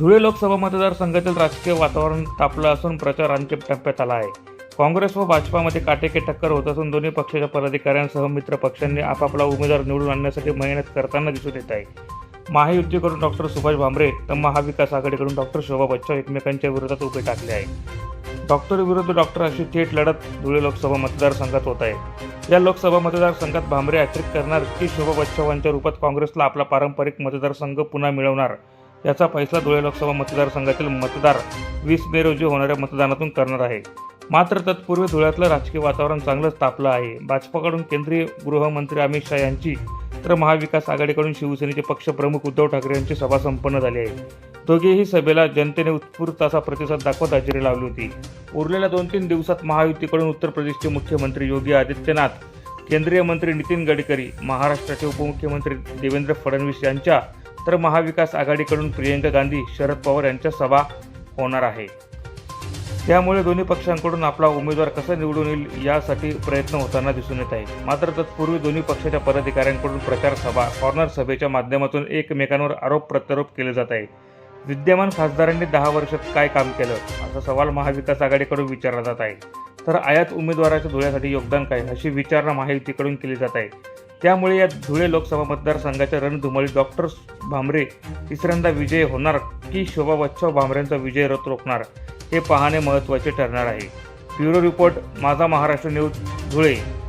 धुळे लोकसभा मतदारसंघातील राजकीय वातावरण तापलं असून प्रचार अंतिम टप्प्यात आला आहे. काँग्रेस व भाजपामध्ये काटेकी टक्कर होत असून दोन्ही पक्षाच्या पदाधिकाऱ्यांसह मित्र पक्षांनी आपापला उमेदवार निवडून आणण्यासाठी मेहनत करताना दिसून येत आहे. महायुतीकडून डॉक्टर सुभाष भामरे तर महाविकास आघाडीकडून डॉक्टर शोभा बच्चव एकमेकांच्या विरोधात उभे टाकले आहे. डॉक्टर विरुद्ध डॉक्टर अशी थेट लढत धुळे लोकसभा मतदारसंघात होत आहे. या लोकसभा मतदारसंघात भामरे हॅट्रिक करणार की शोभा बच्चवांच्या रूपात काँग्रेसला आपला पारंपरिक मतदारसंघ पुन्हा मिळवणार? याचा फैसला धुळे लोकसभा मतदारसंघातील मतदार वीस मे रोजी होणाऱ्या मतदानातून करणार आहे. मात्र तत्पूर्वी धुळ्यातलं राजकीय वातावरण चांगलंच तापलं आहे. भाजपाकडून केंद्रीय गृहमंत्री अमित शहा यांची तर महाविकास आघाडीकडून शिवसेनेचे पक्षप्रमुख उद्धव ठाकरे यांची सभा संपन्न झाली आहे. दोघेही सभेला जनतेने उत्स्फूर्त असा प्रतिसाद दाखवत हजेरी लावली होती. उरलेल्या दोन तीन दिवसात महायुतीकडून उत्तर प्रदेशचे मुख्यमंत्री योगी आदित्यनाथ केंद्रीय मंत्री नितीन गडकरी महाराष्ट्राचे उपमुख्यमंत्री देवेंद्र फडणवीस यांच्या तर महाविकास आघाडीकडून प्रियंका गांधी शरद पवार यांच्या सभा होणार आहे. त्यामुळे दोन्ही पक्षांकडून आपला उमेदवार कसा निवडून येईल यासाठी प्रयत्न होताना दिसून येत आहे. मात्र तत्पूर्वी दोन्ही पक्षाच्या पदाधिकाऱ्यांकडून प्रचार सभा कॉर्नर सभेच्या माध्यमातून एकमेकांवर आरोप प्रत्यारोप केले जात आहे. विद्यमान खासदारांनी दहा वर्षात काय काम केलं असा सवाल महाविकास आघाडीकडून विचारला जात आहे. तर आयात उमेदवाराच्या धुळ्यासाठी योगदान काय अशी विचारणा महायुतीकडून केली जात आहे. त्यामुळे या धुळे लोकसभा मतदारसंघाच्या रणधुमाळी डॉक्टर भांबरे तिसऱ्यांदा विजय होणार की शोभा बच्चव भांबरेंचा विजय रथ रोखणार हे पाहणे महत्त्वाचे ठरणार आहे. ब्युरो रिपोर्ट माझा महाराष्ट्र न्यूज धुळे.